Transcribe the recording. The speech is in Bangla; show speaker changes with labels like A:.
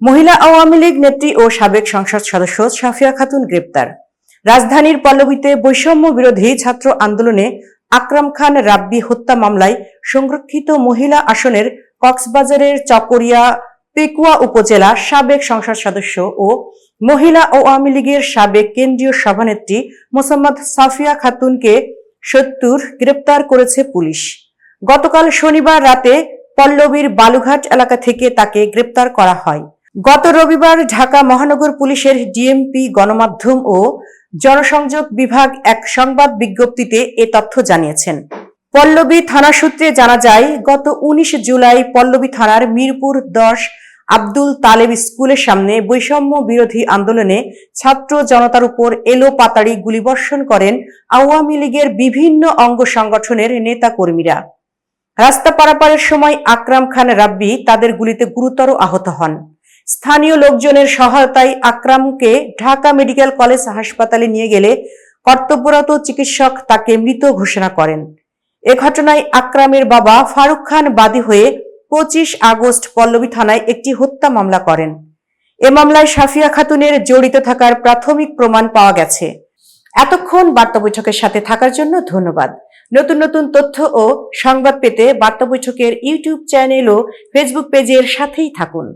A: মহিলা আওয়ামী লীগ নেত্রী ও সাবেক সংসদ সদস্য সাফিয়া খাতুন গ্রেপ্তার। রাজধানীর পল্লবীতে বৈষম্য বিরোধী ছাত্র আন্দোলনে আকরাম খান রাব্বি হত্যা মামলায় সংরক্ষিত মহিলা আসনের কক্সবাজারের চকরিয়া পেকুয়া উপজেলা সাবেক সংসদ সদস্য ও মহিলা আওয়ামী লীগের সাবেক কেন্দ্রীয় সভানেত্রী মোসাম্মদ সাফিয়া খাতুনকে সত্তর গ্রেপ্তার করেছে পুলিশ। গতকাল শনিবার রাতে পল্লবীর বালুঘাট এলাকা থেকে তাকে গ্রেপ্তার করা হয়। গত রবিবার ঢাকা মহানগর পুলিশের ডিএমপি, গণমাধ্যম ও জনসংযোগ বিভাগ এক সংবাদ বিজ্ঞপ্তিতে এ তথ্য জানিয়েছেন। পল্লবী থানা সূত্রে জানা যায়, গত উনিশ জুলাই পল্লবী থানার মিরপুর দশ আব্দুল তালেব স্কুলের সামনে বৈষম্য বিরোধী আন্দোলনে ছাত্র জনতার উপর এলো পাতাড়ি গুলিবর্ষণ করেন আওয়ামী লীগের বিভিন্ন অঙ্গ সংগঠনের নেতা কর্মীরা রাস্তা পারাপারের সময় আকরাম খান রাব্বি তাদের গুলিতে গুরুতর আহত হন। স্থানীয় লোকজনের সহায়তায় আকরামকে ঢাকা মেডিকেল কলেজ হাসপাতালে নিয়ে গেলে কর্তব্যরত চিকিৎসক তাকে মৃত ঘোষণা করেন। এ ঘটনায় আকরামের বাবা ফারুক খান বাদী হয়ে পঁচিশ আগস্ট পল্লবী থানায় একটি হত্যা মামলা করেন। এ মামলায় সাফিয়া খাতুনের জড়িত থাকার প্রাথমিক প্রমাণ পাওয়া গেছে। এতক্ষণ বার্তা বৈঠকের সাথে থাকার জন্য ধন্যবাদ। নতুন নতুন তথ্য ও সংবাদ পেতে বার্তা বৈঠকের ইউটিউব চ্যানেল ও ফেসবুক পেজের সাথেই থাকুন।